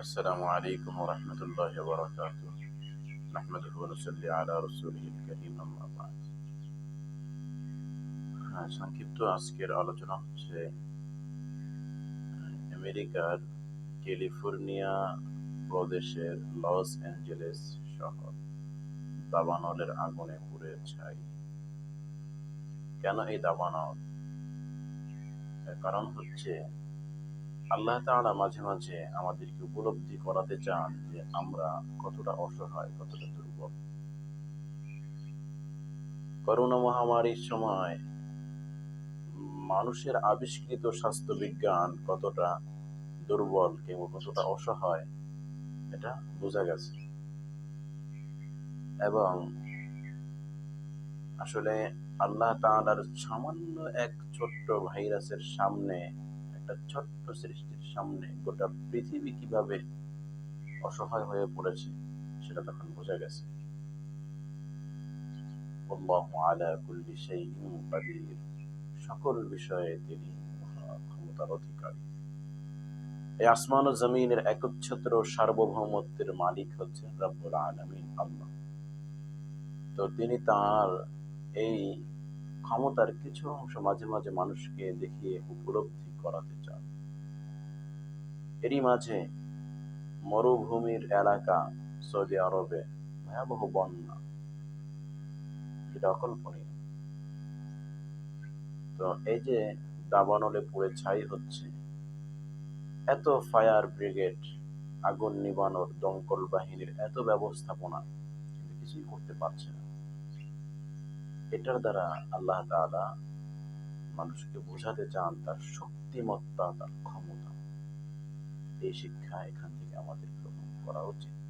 السلام عليكم ورحمة الله وبركاته نحمده ونصلي على رسوله الكريم أما بعد হ্যাঁ সংক্ষিপ্ত আজকের আলোচনা হচ্ছে আহ, আমেরিকার ক্যালিফোর্নিয়া প্রদেশের লস অ্যাঞ্জেলেস শহর দাবানলের আগুনে পুড়ে ছাই কেন এই দাবানল এর কারণ হচ্ছে আল্লাহ তাআলা মাঝে মাঝে আমাদেরকে উপলব্ধি করাতে চান যে আমরা কতটা অসহায়, কতটা দুর্বল। করোনা মহামারীর সময় মানুষের আবিষ্কৃত স্বাস্থ্য বিজ্ঞান কতটা দুর্বল কিংবা কতটা অসহায়, এটা বোঝা গেছে। এবং আসলে আল্লাহ তাআলার সামান্য এক ছোট্ট ভাইরাসের সামনে একটা ছোট্ট সৃষ্টির সামনে গোটা পৃথিবী কীভাবে অসহায় হয়ে পড়েছে, সেটা তখন বোঝা গেছে। সকল বিষয়ে তিনি ক্ষমতার অধিকারী। এই আসমান ও জমিনের একচ্ছত্র সার্বভৌমত্বের মালিক হচ্ছেন রব্বুল আলামিন আল্লাহ। তো তিনি তার এই ক্ষমতার কিছু অংশ মাঝে মাঝে মানুষকে দেখিয়ে উপলব্ধি করাতে চান। এরই মাঝে মরুভূমির এলাকা সৌদি আরবে ভয়াবহ বন্যা। যেটা অকল্পনীয় তো এই যে দাবানলে পুড়ে ছাই হচ্ছে, এত ফায়ার ব্রিগেড, আগুন নিবানোর দমকল বাহিনীর এত ব্যবস্থাপনা কিছুই করতে পারছে না। এটার দ্বারা আল্লাহ তালা মানুষকে বোঝাতে চান তার শক্তিমত্তা, তার ক্ষমতা। এই শিক্ষা এখান থেকে আমাদের গ্রহণ করা উচিত।